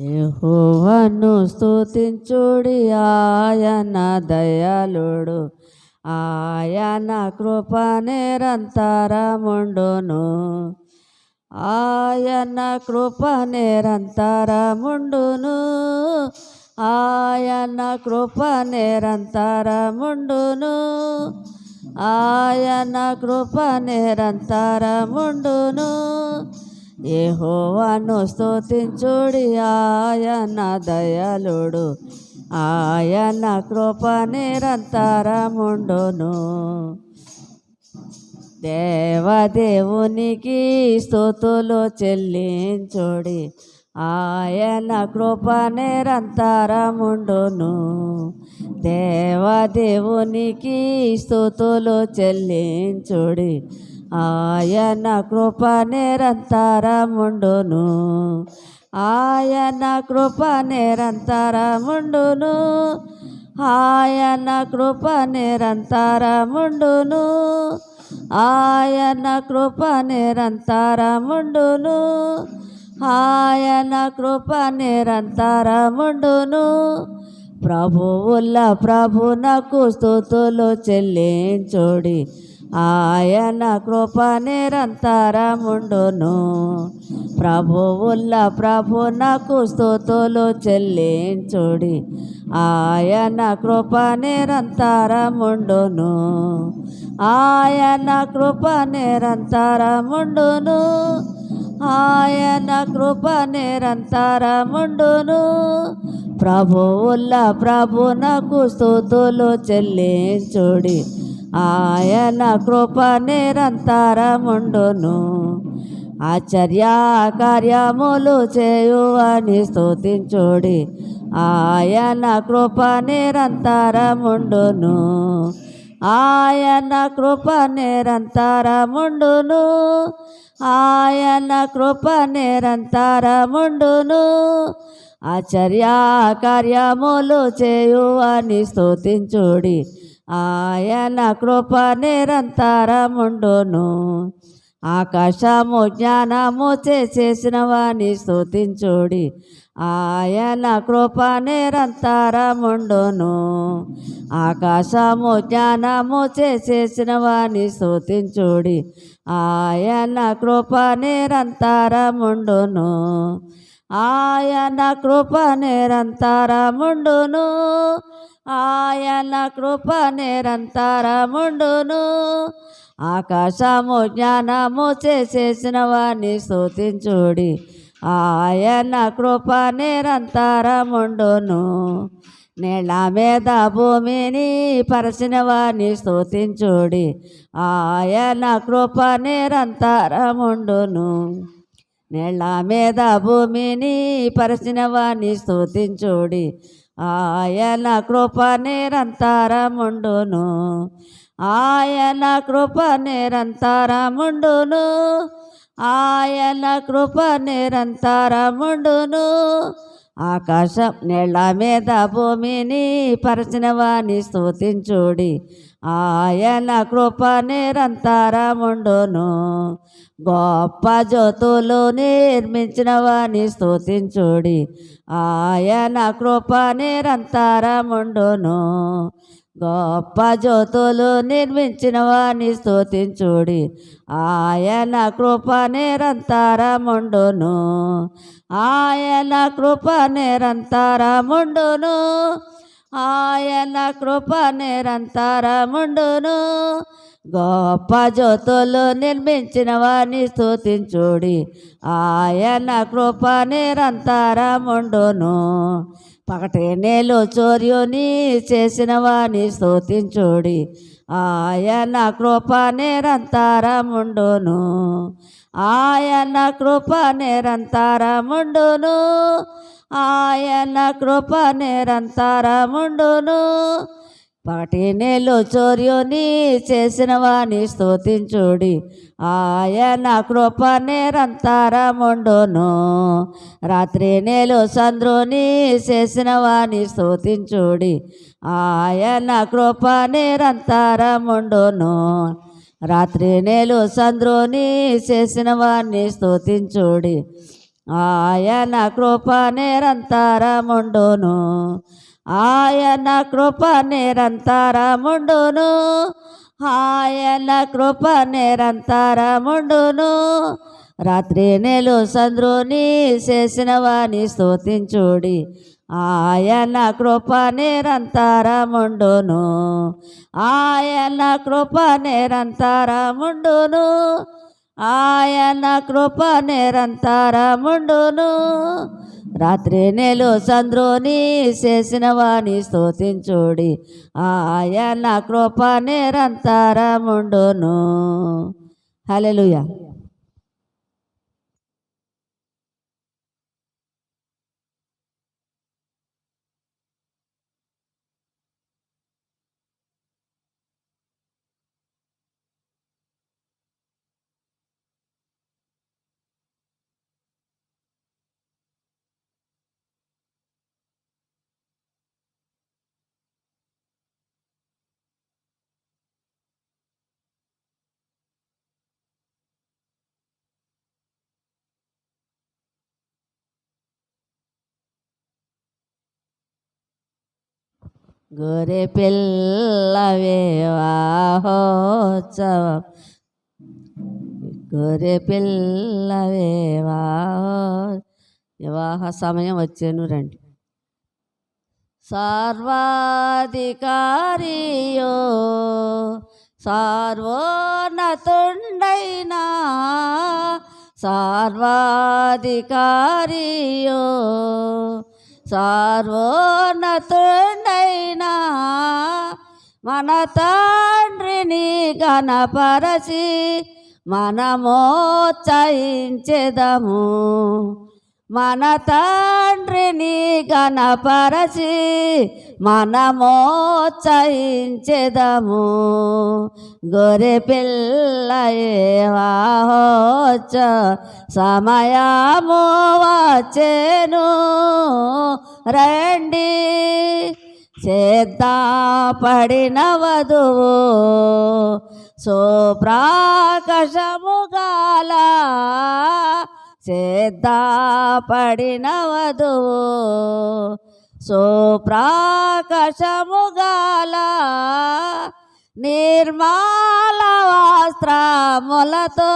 యహోవను స్తుతించుడి ఆయన దయాళుడు. ఆయన కృప నిరంతరముండును. ఆయన కృప నిరంతరముండును. ఆయన కృప నిరంతరముండును. ఆయన కృప నిరంతరముండును. ఏహోవాను స్తోతించుడి ఆయన దయలుడు. ఆయన కృప నిరంతరముండును. దేవదేవునికి స్థుతులు చెల్లించుడి ఆయన కృప నిరంతరముండును. దేవదేవునికి స్థుతులు చెల్లించుడి ఆయన కృప నిరంతరముండును. ఆయన కృప నిరంతరముండును. ఆయన కృప నిరంతరముండును. ఆయన కృప నిరంతరముండును. ఆయన కృప నిరంతరముండును. ప్రభువుల ప్రభునకు స్థుతులు చెల్లించుడి. ఆయన కృప నిరంతరముండును. ప్రభువుల ప్రభునకు స్థుతులు చెల్లించుడి. ఆయన కృప నిరంతరముండును. ఆయన కృప నిరంతరముండును. ఆయన కృప నిరంతరముండును. ప్రభువుల ప్రభునకు స్థుతులు చెల్లించుడి. ఆయన కృప నిరంతరముండును. ఆశ్చర్య కార్యములు చేయువని స్తుతించుడి. ఆయన కృప నిరంతరముండును. ఆయన కృప నిరంతరముండును. ఆయన కృప నిరంతరముండును. ఆశ్చర్య కార్యములు చేయువని స్తుతించుడి. ఆయన కృప నిరంతరముండును. ఆకాశము జ్ఞానము చేసిన వాణి స్థుతించుడి ఆయన కృప నిరంతరముండును. ఆకాశము జ్ఞానము చేసిన వాణి స్థుతించుడి ఆయన కృప నిరంతరముండును. ఆయన కృప నిరంతరముండును. ఆయన కృప నిరంతరముండును. ఆకాశము జ్ఞానము చేసేసిన వాణ్ణి స్థుతించుడి ఆయన కృప నిరంతరముండును. నేల మీద భూమిని పరచిన వాణ్ణి స్థుతించుడి ఆయన కృప నిరంతరముండును. నేల మీద భూమిని పరిచిన వాణ్ణి స్థుతించుడి ఆయన కృప నిరంతరముండును. ఆయన కృప నిరంతరముండును. ఆయన కృప నిరంతరముండును. ఆకాశం నీళ్ళ మీద భూమిని పరిచిన వాణి స్థుతించుడి ఆయన కృప నిరంతరముండును. గొప్ప జ్యోతులు నిర్మించిన వాణి స్థుతించుడి ఆయన కృప నిరంతరముండును. గొప్ప జ్యోతులు నిర్మించిన వాణి స్థుతించుడి ఆయన కృప నిరంతరముండును. ఆయన కృప నిరంతరముండును. ఆయన కృప నిరంతరముండును. గొప్ప జ్యోతులు నిర్మించిన వారిని స్థుతించుడి ఆయన కృప నిరంతరముండును. పకటే నేలు చోర్యుని చేసిన వారిని స్థుతించుడి ఆయన కృప నిరంతరముండును. ఆయన కృప నిరంతరముండును. ఆయన కృప నిరంతరముండును. పగటి నేలు చోర్యుని చేసిన వాణి స్తుతించుడి. ఆయన కృప నిరంతరముండును. రాత్రి నేలు చంద్రుని చేసిన వాణి స్తుతించుడి. ఆయన కృప నిరంతరముండును. రాత్రి నేలు సంద్రోని చేసిన వాణ్ణి స్తుతించుడి. ఆయన కృప నిరంతరముండును. ఆయన కృప నిరంతరముండును. ఆయన కృప నిరంతరముండును. రాత్రి నేలు సంద్రోని చేసిన వాని స్తుతించుడి. ఆయన కృప నిరంతరముండును. ఆయన కృప నిరంతరముండును. ఆయన కృప నిరంతరముండును. రాత్రి నెలు చంద్రుని చేసిన వాణి స్తోతించుడి. ఆయన కృప నిరంతరముండును. హల్లెలూయా. గొరె పిల్ల వివాహోత్సవం గొరె పిల్ల వివాహ వివాహ సమయం వచ్చాను రండి. సర్వాధికారియో సార్వోన్నతుండైనా సర్వాధికారియో సార్వోన్నతుండైనా మన తండ్రిని గణపరచి మనమోత్సహించెదము. మన తండ్రిని గణపరచి మనమోత్సహించెదము. గొర్రె పిల్లయేవాహోచ సమయము వచ్చేను. రండి. చేద్దాపడిన వధువు సోప్రాకశము గాల చేద్దాపడిన వధువు సోప్రాకశము గాల నిర్మాల వస్త్రములతో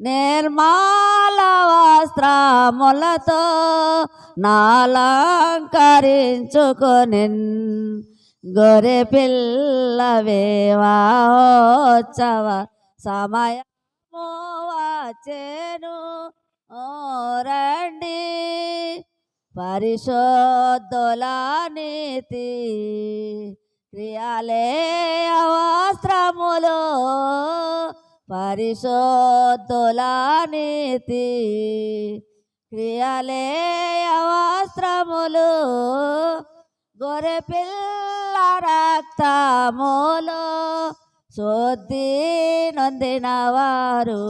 నిర్మా వస్త్రములతో నాలంకరించుకొని గొరె పిల్లవేవాచవ వివాహోత్సవ సమయము వచ్చెను. ఓ రండి. పరిశోద్ధుల నీతి క్రియాలే వస్త్రములు. పరిశోద్ధుల నీతి క్రియలే వస్త్రములు గొర్రె పిల్ల రక్తములు శుద్ధి నొందిన వారు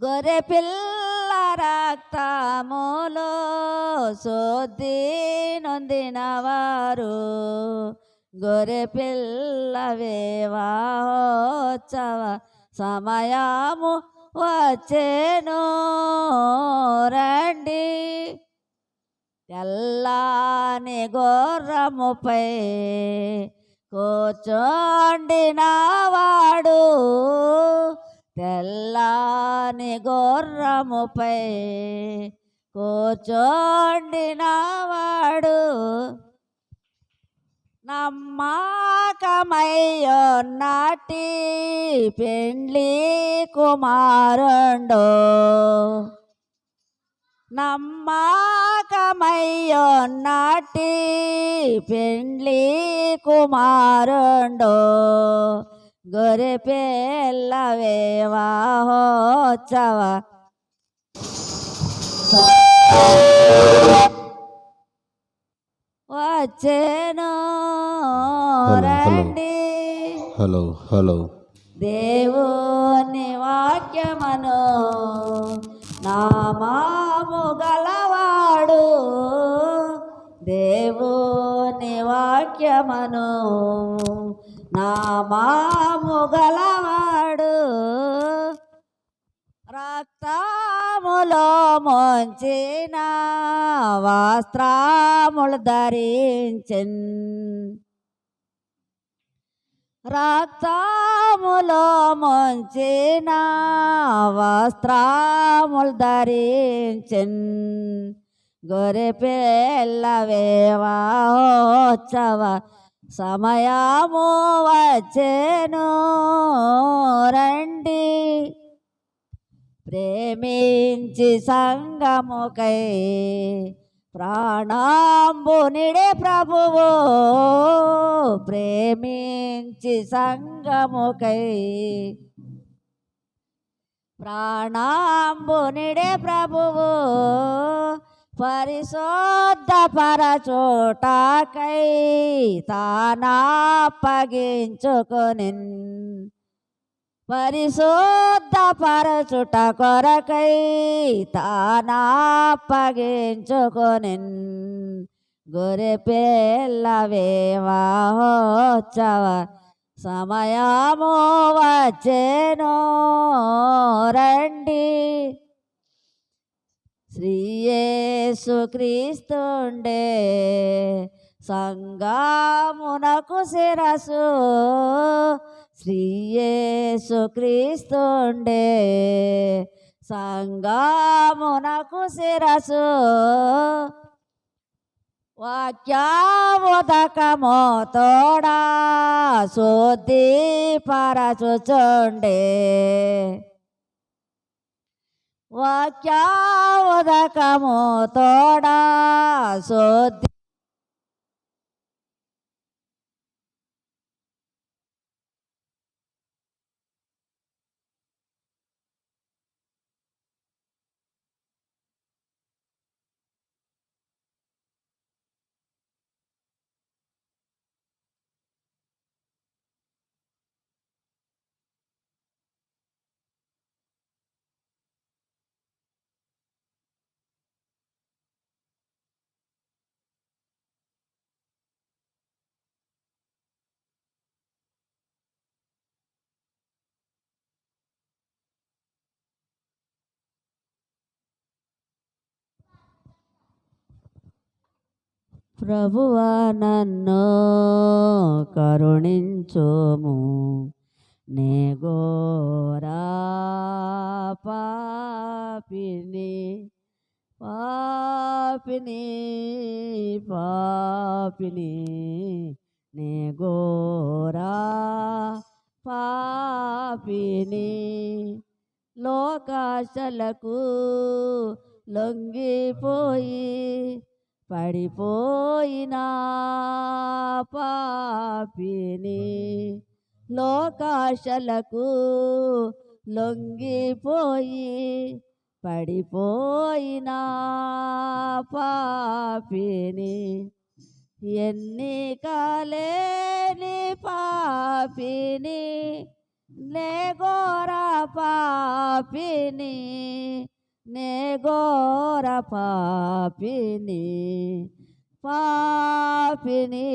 గొర్రె పిల్ల రక్తములు శుద్ధి నొందిన వారు గొర్రె పిల్ల సమయము వచ్చేను. రండి. తెల్లాని గోర్రముపై కూర్చోండినవాడు తెల్లాని గోర్రముపై కూర్చోండినవాడు నమ్మకమయ్యొన్నటి పెండ్లి కుమారుండు. నమ్మకమయ్యొన్నటి పెండ్లి కుమారుండు. గొర్రె పిల్ల వివాహోత్సవ వచ్చేను రండి. హలో హలో దేవుని వాక్యమను నామాము గలవాడు. దేవుని వాక్యమను నామాము గలవాడు. రక్తములో ముంచిన వస్త్రాములు ధరించిన్. రక్తములో ముంచిన వస్త్రాములు ధరించిన్. గొర్రె పిల్ల వేవాచవ సమయము వచ్చేను. రండి. ప్రేమించి సంగముకై ప్రాణాంబునిడే ప్రభువు ప్రేమించి సంగముకై ప్రాణాంబునిడే ప్రభువు పరిశోద్ధ పరచోటాకై తానా పగించుకొని పరచుట కొరకై తానాప్పగించుకొని గొర్రె పిల్లవేవాహోత్సవ సమయము వచ్చేను రండి. శ్రీయేసు క్రీస్తుండే సంగమునకు శిరసు శ్రీయేసు క్రీస్తుండే సంగమునకు శిరసు వాక్యాముదకము తోడా శుద్ధి పరచుచుండే వాక్యాముదకము తోడా శుద్ధి ప్రభువా నన్ను కరుణించుము. నే గోరా పాపిని పాపిని పాపిని. నే గోరా పాపిని లోకాశలకు లొంగిపోయి పడిపోయినా పాపిని లోకాశలకు లొంగిపోయి పడిపోయినా పాపిని. ఎన్ని కాలేని పాపిని లేగోరా పాపిని నే ఘోర పాపిని పాపిని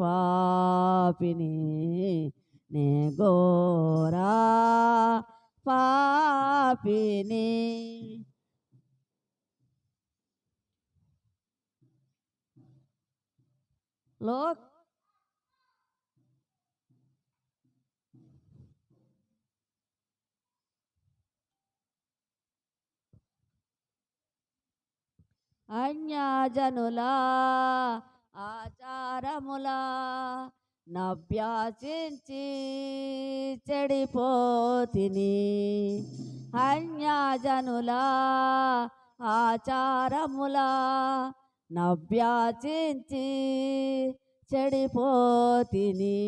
పాపిని నే ఘోరా పాపిని లోక్ అన్యాజనులా ఆచారములా నభ్యాసించి చెడిపోతిని. అన్యాజనులా ఆచారములా నభ్యాసించి చెడిపోతిని.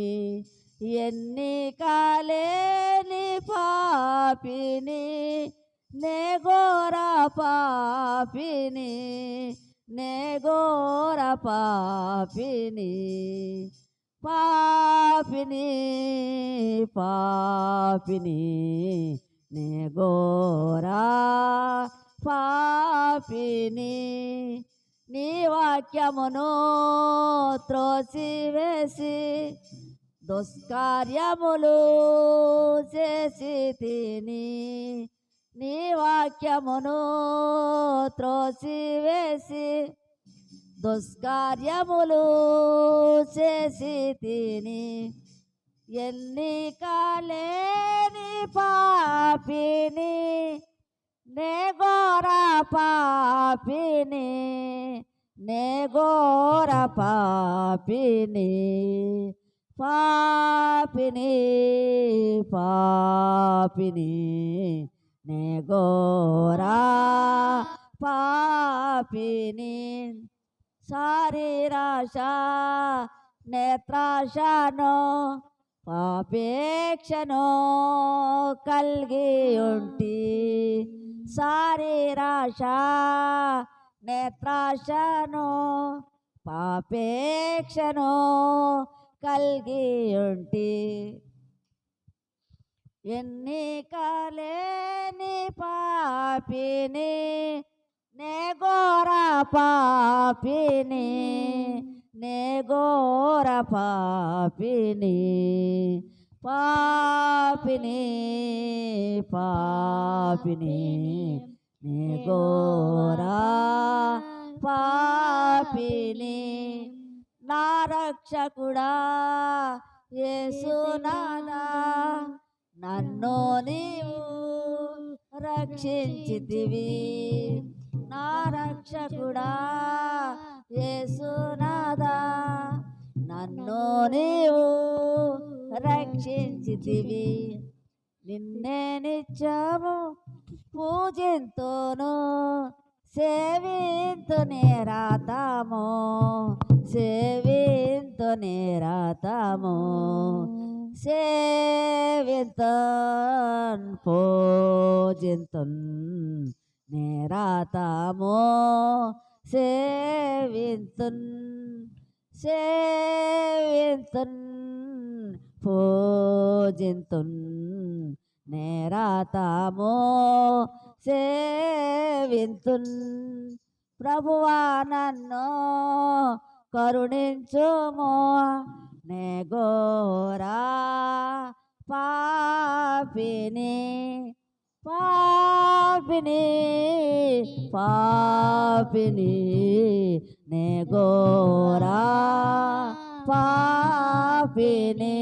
ఎన్ని కాలేని పాపిని నే ఘోర పాపిని. పాపిని పాపిని పాపిని నే గోరా పాపిని నీ వాక్యమును త్రోసివేసి దుష్కార్యములు చేసి తిని నీ వాక్యమును త్రోసివేసి దుష్కార్యములు చేసి తిని ఎన్ని కాలేని పాపిని నే గోర పాపిని నే గోర పాపిని పాపిని పాపిని నే ఘోర పాపిని. శారీరాశ నేత్రాశను పాపేక్షను కలిగి ఉంటి. శారీరాశ నేత్రాశను పాపేక్షను కలిగి ఉంటి. ఎన్ని ఎన్నికలేని పాపిని నే ఘోర పాపిని నే ఘోర పాపిని పాపిని పాపిని నే ఘోర పాపిని నా రక్షకుడా యేసునాదా నన్ను నీవు రక్షించితివి. నా రక్షకుడా యేసునాదా నన్ను నీవు రక్షించితివి. నిన్నే నిత్యము పూజింతును సేవింతు నేరాతాము సేవింతు నేరాతాము సేవింతన్ పూజింతున్. నేరాతాము సేవింతున్ సేవింతున్ పూజింతున్. నేరాతాము సేవింతున్ ప్రభువా నన్ను కరుణించుము. నే గోరా పాపిని పాపిని పాపిని నే గోరా పాపిని